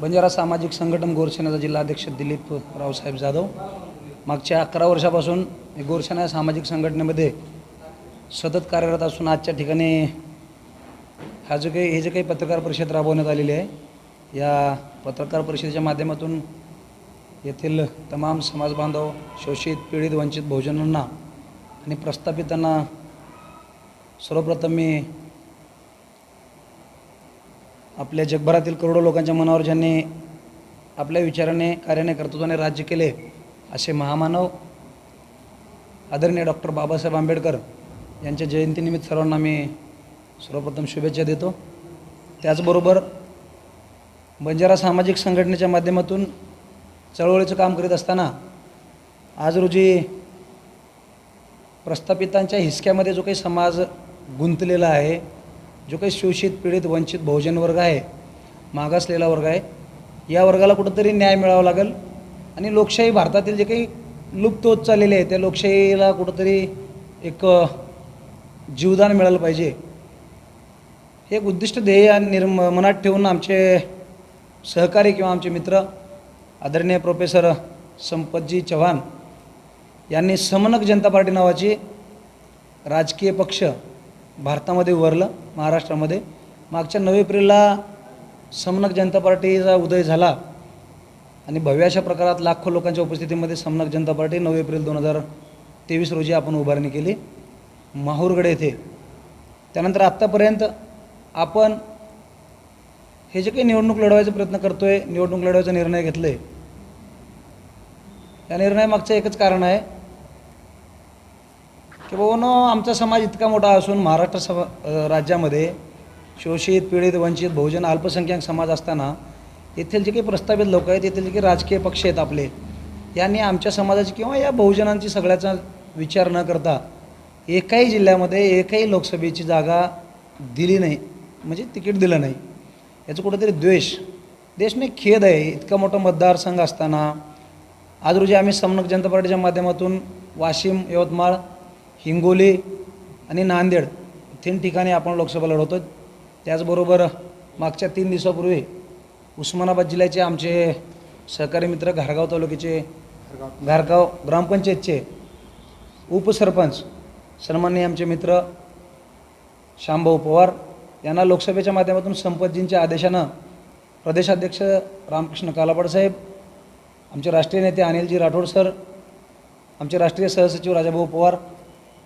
बंजारा सामाजिक संघटन गोरसेनाचा जिल्हाध्यक्ष दिलीप रावसाहेब जाधव. मागच्या अकरा वर्षापासून मी गोरसेना या सामाजिक संघटनेमध्ये सतत कार्यरत असून आजच्या ठिकाणी हा जो काही हे जे काही पत्रकार परिषद राबवण्यात आलेली आहे या पत्रकार परिषदेच्या माध्यमातून येथील तमाम समाजबांधव शोषित पीडित वंचित बहुजनांना आणि प्रस्थापितांना सर्वप्रथम मी आपल्या जगभरातील करोडो लोकांच्या मनावर ज्यांनी आपल्या विचाराने कार्याने कर्तृत्वाने राज्य केले असे महामानव आदरणीय डॉक्टर बाबासाहेब आंबेडकर यांच्या जयंतीनिमित्त सर्वांना मी सर्वप्रथम शुभेच्छा देतो. त्याचबरोबर बंजारा सामाजिक संघटनेच्या माध्यमातून चळवळीचं काम करीत असताना आज रोजी प्रस्थापितांच्या हिसक्यामध्ये जो काही समाज गुंतलेला आहे जो काही शोषित पीडित वंचित बहुजन वर्ग आहे मागासलेला वर्ग आहे या वर्गाला कुठंतरी न्याय मिळावा लागेल. आणि लोकशाही भारतातील जे काही लुप्त होत चाललेले आहे त्या लोकशाहीला कुठंतरी एक जीवदान मिळालं पाहिजे. हे एक उद्दिष्ट ध्येय निर्म मनात ठेवून आमचे सहकारी किंवा आमचे मित्र आदरणीय प्रोफेसर संपतजी चव्हाण यांनी समनक जनता पार्टी नावाची राजकीय पक्ष भारतामध्ये उभारलं महाराष्ट्रामध्ये. मागच्या नऊ एप्रिलला समनक जनता पार्टीचा उदय झाला. आणि भव्याशा प्रकारात लाखो लोकांच्या उपस्थितीमध्ये समनक जनता पार्टी नऊ एप्रिल दोन हजार तेवीस रोजी आपण उभारणी केली. माहूरगड येथे. त्यानंतर आत्तापर्यंत आपण हे जे काही निवडणूक लढवायचा प्रयत्न करतो आहे निवडणूक लढवायचा निर्णय घेतला आहे या निर्णयामागचं एकच कारण आहे की बाबांनो हो आमचा समाज इतका मोठा असून महाराष्ट्र सभा राज्यामध्ये शोषित पीडित वंचित बहुजन अल्पसंख्याक समाज असताना येथील जे काही प्रस्थापित लोक आहेत येथील जे काही राजकीय पक्ष आहेत आपले यांनी आमच्या समाजाची किंवा या बहुजनांची सगळ्याचा विचार न करता एकाही जिल्ह्यामध्ये एकही लोकसभेची जागा दिली नाही म्हणजे तिकीट दिलं नाही. याचं कुठंतरी द्वेष देशने खेद आहे. इतका मोठा मतदारसंघ असताना आज रोजी आम्ही समनक जनता पार्टीच्या माध्यमातून वाशिम यवतमाळ हिंगोली आणि नांदेड तीन ठिकाणी आपण लोकसभा लढवतो त्याचबरोबर मागच्या तीन दिवसापूर्वी उस्मानाबाद जिल्ह्याचे आमचे सहकारी मित्र घारगाव तालुक्याचे घारगाव ग्रामपंचायतचे उपसरपंच सन्माननीय आमचे मित्र श्यामभाऊ पवार यांना लोकसभेच्या माध्यमातून संपतजींच्या आदेशानं प्रदेशाध्यक्ष रामकृष्ण कालापड साहेब आमचे राष्ट्रीय नेते अनिलजी राठोड सर आमचे राष्ट्रीय सहसचिव राजाभाऊ पवार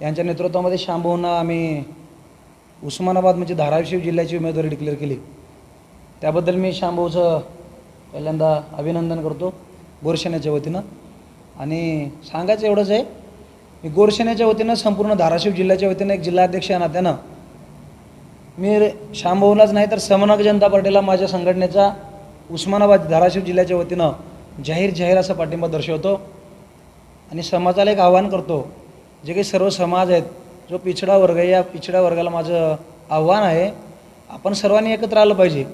यांच्या नेतृत्वामध्ये शांभूंना आम्ही उस्मानाबाद म्हणजे धाराशिव जिल्ह्याची उमेदवारी डिक्लेअर केली. त्याबद्दल मी शांभूचं पहिल्यांदा अभिनंदन करतो गोरसेनेच्या वतीनं. आणि सांगायचं एवढंच आहे मी गोरसेनेच्या वतीनं संपूर्ण धाराशिव जिल्ह्याच्या वतीनं एक जिल्हाध्यक्ष या नात्यानं मी शांभूलाच नाही तर समनक जनता पार्टीला माझ्या संघटनेचा उस्मानाबाद धाराशिव जिल्ह्याच्या वतीनं जाहीर जाहीर असा पाठिंबा दर्शवतो. आणि समाजाला एक आवाहन करतो जे काही सर्व समाज आहेत जो पिछडा वर्ग आहे या पिछड्या वर्गाला माझं आव्हान आहे आपण सर्वांनी एकत्र आलं पाहिजे.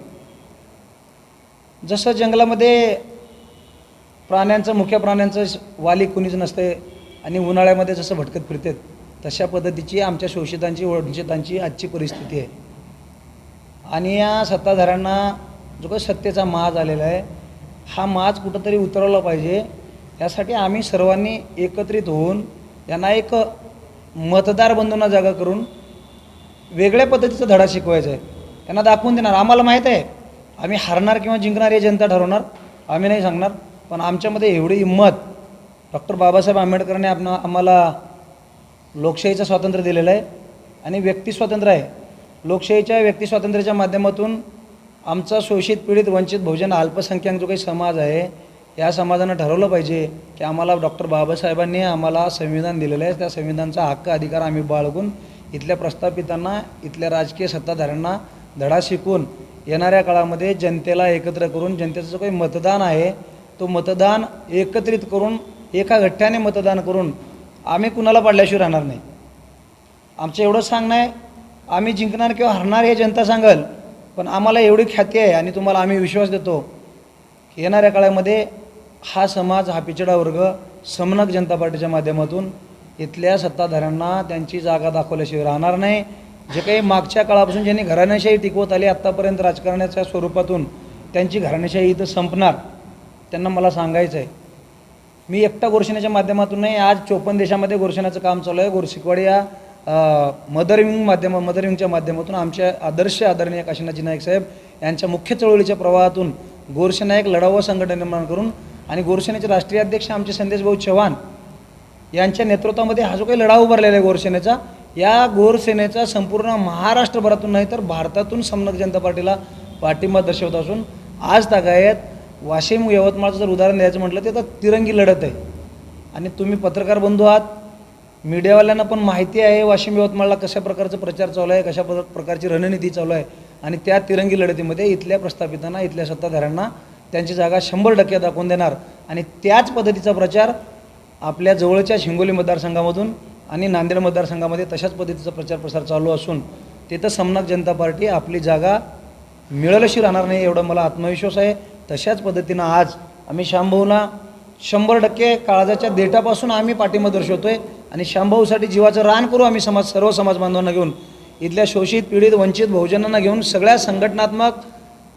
जसं जंगलामध्ये प्राण्यांचं मुख्य प्राण्यांचं वाली कुणीच नसते आणि उन्हाळ्यामध्ये जसं भटकत फिरतात तशा पद्धतीची आमच्या शोषितांची वंचितांची आजची परिस्थिती आहे. आणि या सत्ताधाऱ्यांना जो काही सत्तेचा माज आलेला आहे हा माज कुठंतरी उतरवला पाहिजे यासाठी आम्ही सर्वांनी एकत्रित होऊन यांना एक मतदार बंधूंना जागा करून वेगळ्या पद्धतीचा धडा शिकवायचा आहे. त्यांना दाखवून देणार. आम्हाला माहीत आहे आम्ही हारणार किंवा जिंकणार हे जनता ठरवणार आम्ही नाही सांगणार पण आमच्यामध्ये एवढी हिंमत डॉक्टर बाबासाहेब आंबेडकरांनी आपण आम्हाला लोकशाहीचं स्वातंत्र्य दिलेलं आहे आणि व्यक्तिस्वातंत्र्य आहे. लोकशाहीच्या व्यक्तिस्वातंत्र्याच्या माध्यमातून आमचा शोषित पीडित वंचित बहुजन अल्पसंख्याक जो काही समाज आहे या समाजानं ठरवलं पाहिजे की आम्हाला डॉक्टर बाबासाहेबांनी आम्हाला संविधान दिलेलं आहे. त्या संविधानचा हक्क अधिकार आम्ही बाळगून इथल्या प्रस्थापितांना इथल्या राजकीय सत्ताधाऱ्यांना धडा शिकून येणाऱ्या काळामध्ये जनतेला एकत्र करून जनतेचं जो काही मतदान आहे तो मतदान एकत्रित करून एका घट्ट्याने मतदान करून आम्ही कुणाला पडल्याशिवाय राहणार नाही. आमचं एवढंच सांगणं आहे आम्ही जिंकणार किंवा हरणार हे जनता सांगल पण आम्हाला एवढी ख्याती आहे आणि तुम्हाला आम्ही विश्वास देतो की येणाऱ्या काळामध्ये हा समाज हा पिछडा वर्ग समनक जनता पार्टीच्या माध्यमातून इथल्या सत्ताधाऱ्यांना त्यांची जागा दाखवल्याशिवाय राहणार नाही. जे काही मागच्या काळापासून ज्यांनी घराण्याशाही टिकवत आली आत्तापर्यंत राजकारणाच्या स्वरूपातून त्यांची घराण्याशाही इथं संपणार त्यांना मला सांगायचं आहे मी एकटा गोरशेनाच्या माध्यमातून नाही आज चोपन्न देशामध्ये गोरशेनाचं काम चालू आहे. गोरशिकवाडी या मदरविंग माध्यम मदरविंगच्या माध्यमातून आमच्या आदर्श आदरणीय काशीनाथजी नाईक साहेब यांच्या मुख्य चळवळीच्या प्रवाहातून गोरसेना एक लढावा संघटन निर्माण करून आणि गोरसेनेचे राष्ट्रीय अध्यक्ष आमचे संदेशभाऊ चव्हाण यांच्या नेतृत्वामध्ये हा जो काही लढा उभारलेला आहे गोरसेनेचा या गोरसेनेचा संपूर्ण महाराष्ट्रभरातून नाही तर भारतातून समनक जनता पार्टीला पाठिंबा दर्शवत असून आज तागायत वाशिम यवतमाळचं जर उदाहरण द्यायचं म्हटलं तर आता तिरंगी लढत आहे. आणि तुम्ही पत्रकार बंधू आहात मीडियावाल्यांना पण माहिती आहे वाशिम यवतमाळला कशा प्रकारचा प्रचार चालू आहे कशा प्र- प्रकारची रणनीती चालू आहे. आणि त्या तिरंगी लढतीमध्ये इथल्या प्रस्थापितांना इथल्या सत्ताधाऱ्यांना त्यांची जागा शंभर टक्के दाखवून देणार. आणि त्याच पद्धतीचा प्रचार आपल्या जवळच्या हिंगोली मतदारसंघामधून आणि नांदेड मतदारसंघामध्ये तशाच पद्धतीचा प्रचार प्रसार चालू असून तिथं समनाथ जनता पार्टी आपली जागा मिळलशी राहणार नाही एवढा मला आत्मविश्वास आहे. तशाच पद्धतीनं आज आम्ही श्यामभाऊला शंभर टक्के काळजाच्या देठापासून आम्ही पाठिंबा दर्शवतोय आणि श्यामभाऊसाठी जीवाचं रान करू आम्ही समाज सर्व समाज बांधवांना घेऊन. इथल्या शोषित पीडित वंचित बहुजनांना घेऊन सगळ्या संघटनात्मक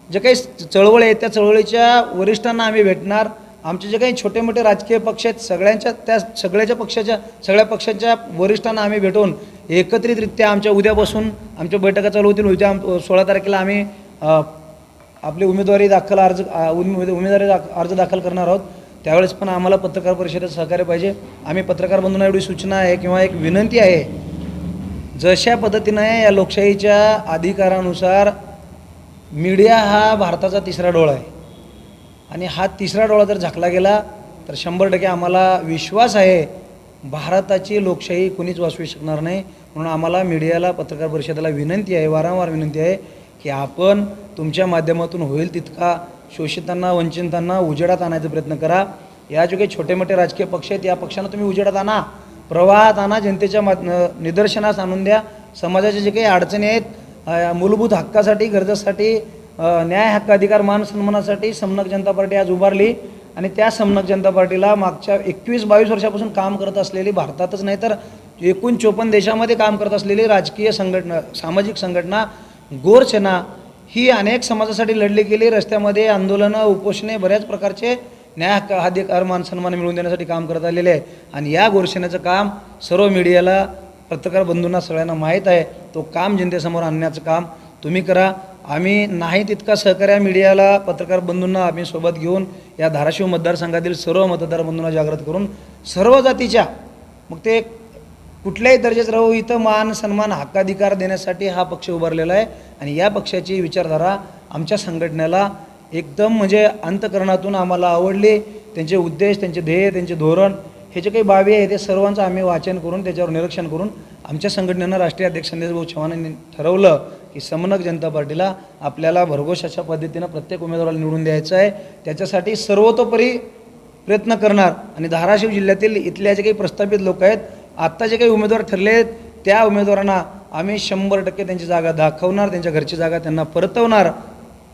जे काही चळवळ आहे त्या चळवळीच्या वरिष्ठांना आम्ही भेटणार. आमचे जे काही छोटे मोठे राजकीय पक्ष आहेत सगळ्यांच्या त्या सगळ्याच्या पक्षाच्या सगळ्या पक्षाच्या वरिष्ठांना आम्ही भेटून एकत्रितरित्या आमच्या उद्यापासून आमच्या बैठका चालू होतील. उद्या आम- सोळा तारखेला आम्ही आपली उमेदवारी दाखल अर्ज उमेदवारी दाख अर्ज दाखल करणार आहोत. त्यावेळेस पण आम्हाला पत्रकार परिषदेत सहकार्य पाहिजे. आम्ही पत्रकार बंधूंना एवढी सूचना आहे किंवा एक विनंती आहे जशा पद्धतीनं या लोकशाहीच्या अधिकारानुसार मीडिया हा भारताचा तिसरा डोळा आहे. आणि हा तिसरा डोळा जर झाकला गेला तर शंभर टक्के आम्हाला विश्वास आहे भारताची लोकशाही कुणीच वाचवू शकणार नाही. म्हणून आम्हाला मीडियाला पत्रकार परिषदेला विनंती आहे वारंवार विनंती आहे की आपण तुमच्या माध्यमातून होईल तितका शोषितांना वंचितांना उजेडात आणायचा प्रयत्न करा. या जे काही छोटे मोठे राजकीय पक्ष आहेत या पक्षांना तुम्ही उजेडात आणा. प्रवाहात आणा जनतेच्या मात निदर्शनास आणून द्या. समाजाच्या जे काही अडचणी आहेत मूलभूत हक्कासाठी गरजेसाठी न्याय हक्क अधिकार मान सन्मानासाठी समनक जनता पार्टी आज उभारली. आणि त्या समनक जनता पार्टीला मागच्या एकवीस बावीस वर्षापासून काम करत असलेली भारतातच नाही तर एकूण चोपन्न देशामध्ये काम करत असलेली राजकीय संघटना सामाजिक संघटना गोरसेना ही अनेक समाजासाठी लढली गेली. रस्त्यामध्ये आंदोलनं उपोषणे बऱ्याच प्रकारचे न्याय हक्क अधिकार मान सन्मान मिळवून देण्यासाठी काम करत आलेले आहे. आणि या गोरसेनेचं काम सर्व मीडियाला पत्रकार बंधूंना सगळ्यांना माहीत आहे तो काम जनतेसमोर आणण्याचं काम तुम्ही करा. आम्ही नाही तितका सहकार्य मीडियाला पत्रकार बंधूंना आम्ही सोबत घेऊन या धाराशिव मतदारसंघातील सर्व मतदार बंधूंना जागृत करून सर्व जातीच्या मग ते कुठल्याही दर्जात राहू इथं मान सन्मान हक्काधिकार देण्यासाठी हा पक्ष उभारलेला आहे. आणि या पक्षाची विचारधारा आमच्या संघटनेला एकदम म्हणजे अंतकरणातून आम्हाला आवडली. त्यांचे उद्देश त्यांचे ध्येय त्यांचे धोरण हे जे काही बाबी आहे ते सर्वांचं आम्ही वाचन करून त्याच्यावर निरीक्षण करून आमच्या संघटनेनं राष्ट्रीय अध्यक्ष संदेशभाऊ चव्हाण यांनी ठरवलं की समनक जनता पार्टीला आपल्याला भरघोष अशा पद्धतीनं प्रत्येक उमेदवाराला निवडून द्यायचं आहे. त्याच्यासाठी सर्वतोपरी प्रयत्न करणार आणि धाराशिव जिल्ह्यातील इथल्या जे काही प्रस्थापित लोक आहेत आत्ता जे काही उमेदवार ठरले आहेत त्या उमेदवारांना आम्ही शंभर टक्के त्यांची जागा दाखवणार त्यांच्या घरची जागा त्यांना परतवणार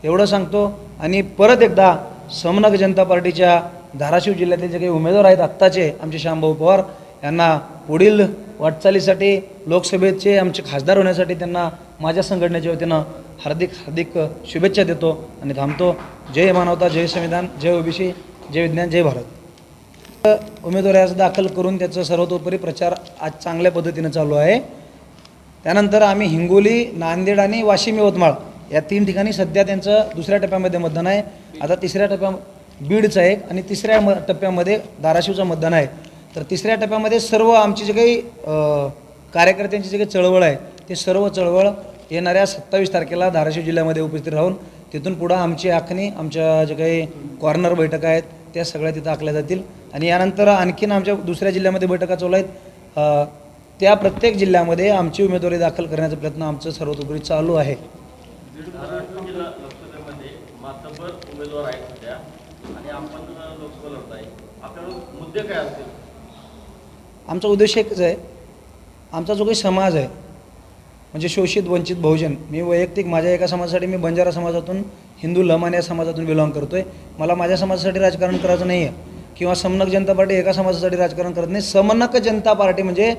एवढं सांगतो. आणि परत एकदा समनक जनता पार्टीच्या धाराशिव जिल्ह्यातील जे काही उमेदवार आहेत आत्ताचे आमचे श्यामभाऊ पवार यांना पुढील वाटचालीसाठी लोकसभेचे आमचे खासदार होण्यासाठी त्यांना माझ्या संघटनेच्या वतीनं हार्दिक हार्दिक शुभेच्छा देतो आणि थांबतो. जय मानवता जय संविधान जय ओबीसी जय विज्ञान जय भारत. उमेदवार अर्ज दाखल करून त्याचा सर्वतोपरी प्रचार आज चांगल्या पद्धतीनं चालू आहे. त्यानंतर आम्ही हिंगोली नांदेड आणि वाशिम यवतमाळ या तीन ठिकाणी सध्या त्यांचं दुसऱ्या टप्प्यामध्ये मतदान आहे. आता तिसऱ्या टप्प्या बीडचं आहे आणि तिसऱ्या म टप्प्यामध्ये धाराशिवचं मतदान आहे. तर तिसऱ्या टप्प्यामध्ये सर्व आमची जे काही कार्यकर्त्यांची जे काही चळवळ आहे ते सर्व चळवळ येणाऱ्या सत्तावीस तारखेला धाराशिव जिल्ह्यामध्ये उपस्थित राहून तिथून पुढं आमची आखणी आमच्या जे काही कॉर्नर बैठका आहेत त्या सगळ्या तिथं आखल्या जातील. आणि यानंतर आणखीन आमच्या दुसऱ्या जिल्ह्यामध्ये बैठका चालू आहेत. त्या प्रत्येक जिल्ह्यामध्ये आमची उमेदवारी दाखल करण्याचा प्रयत्न आमचं सर्वतोपरी चालू आहे. आणि आपण लोकसभा लढताय आपल्याकडे मुद्दे काय असतील? आमचा उद्देश एकच आहे. आमचा जो काही समाज आहे म्हणजे शोषित वंचित बहुजन मी वैयक्तिक माझ्या एका समाजासाठी मी बंजारा समाजातून हिंदू लमान या समाजातून बिलॉंग करतो आहे मला माझ्या समाजासाठी राजकारण करायचं नाही आहे किंवा समनक जनता पार्टी एका समाजासाठी राजकारण करत नाही. समनक जनता पार्टी म्हणजे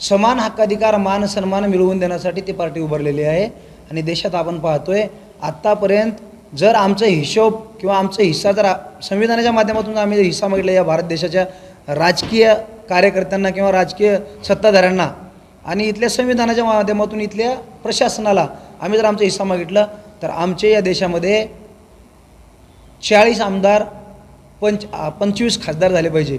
समान हक्काधिकार मान सन्मान मिळवून देण्यासाठी ती पार्टी उभारलेली आहे. आणि देशात आपण पाहतोय आत्तापर्यंत जर आमचा हिशोब किंवा आमचा हिस्सा जर संविधानाच्या माध्यमातून आम्ही जर हिस्सा मागितला या भारत देशाच्या राजकीय कार्यकर्त्यांना किंवा राजकीय सत्ताधाऱ्यांना आणि इथल्या संविधानाच्या माध्यमातून इथल्या प्रशासनाला आम्ही जर आमचा हिस्सा मागितला तर आमचे या देशामध्ये चाळीस आमदार पंच पंचवीस खासदार झाले पाहिजे.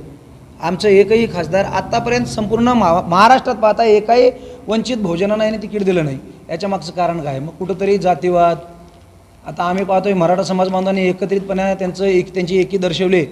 आमचं एकही खासदार आत्तापर्यंत संपूर्ण महा महाराष्ट्रात पाहता एकाही वंचित भोजनानं याने तिकीट दिलं नाही. याच्या मागचं कारण काय? मग कुठंतरी जातीवाद आता आम्ही पाहतोय मराठा समाज बांधवांनी एकत्रितपणे त्यांचं एक त्यांची एकी दर्शवली.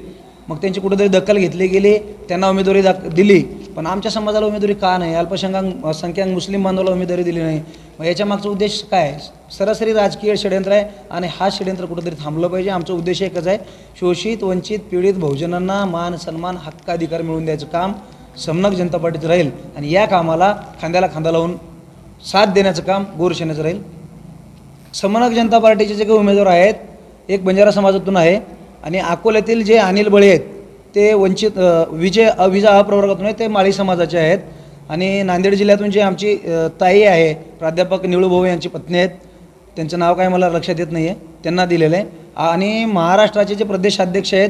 मग त्यांची कुठेतरी दखल घेतली गेली त्यांना उमेदवारी दाख दिली. पण आमच्या समाजाला उमेदवारी का नाही? अल्पसंख्याक संख्याक मुस्लिम बांधवाला उमेदवारी दिली नाही. मग याच्या मागचा उद्देश काय? सरासरी राजकीय षडयंत्र आहे आणि हा षडयंत्र कुठेतरी थांबलं पाहिजे. आमचा उद्देश एकच आहे शोषित वंचित पीडित बहुजनांना मान सन्मान हक्क अधिकार मिळवून द्यायचं काम समनक जनता पार्टीचं राहील. आणि या कामाला खांद्याला खांदा लावून साथ देण्याचं काम गोरसेनेचं राहील. समानक जनता पार्टीचे जे काही उमेदवार आहेत एक बंजारा समाजातून आहे आणि अकोल्यातील जे अनिल बळे आहेत ते वंचित विजय अविजा अप्रवर्गातून आहेत ते माळी समाजाचे आहेत. आणि नांदेड जिल्ह्यातून जे आमची ताई आहे प्राध्यापक निळूभाऊ यांची पत्नी आहेत. त्यांचं नाव काय मला लक्षात येत नाही आहे त्यांना दिलेलं आहे. आणि महाराष्ट्राचे जे प्रदेशाध्यक्ष आहेत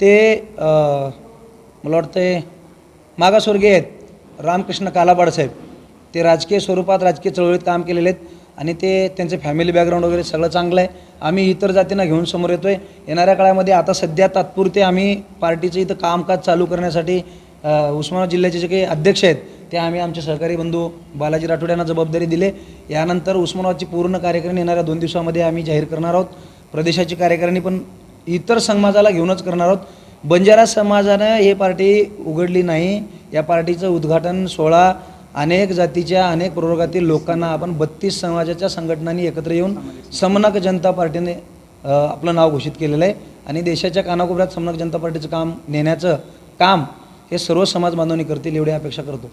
ते मला वाटतं मागासवर्गीय आहेत. रामकृष्ण कालाबाड साहेब. ते राजकीय स्वरूपात राजकीय चळवळीत काम केलेले आहेत. आणि ते त्यांचे फॅमिली बॅकग्राऊंड वगैरे सगळं चांगलं आहे. आम्ही इतर जातींना घेऊन समोर येतो आहे येणाऱ्या काळामध्ये आता सध्या तात्पुरते आम्ही पार्टीचं इथं कामकाज चालू करण्यासाठी उस्मानाबाद जिल्ह्याचे जे काही अध्यक्ष आहेत ते आम्ही आमचे सहकारी बंधू बालाजी राठोड यांना जबाबदारी दिले. यानंतर उस्मानाबादची पूर्ण कार्यक्रम येणाऱ्या दोन दिवसामध्ये आम्ही जाहीर करणार आहोत. प्रदेशाची कार्यकारिणी पण इतर समाजाला घेऊनच करणार आहोत. बंजारा समाजानं हे पार्टी उघडली नाही. या पार्टीचं उद्घाटन सोहळा अनेक जातीच्या अनेक प्रवर्गातील लोकांना आपण बत्तीस समाजाच्या संघटनांनी एकत्र येऊन समनक जनता पार्टीने आपलं नाव घोषित केलेलं आहे. आणि देशाच्या कानाकोपऱ्यात समनक जनता पार्टीचं काम नेण्याचं काम हे सर्व समाज बांधवांनी करतील एवढी अपेक्षा करतो.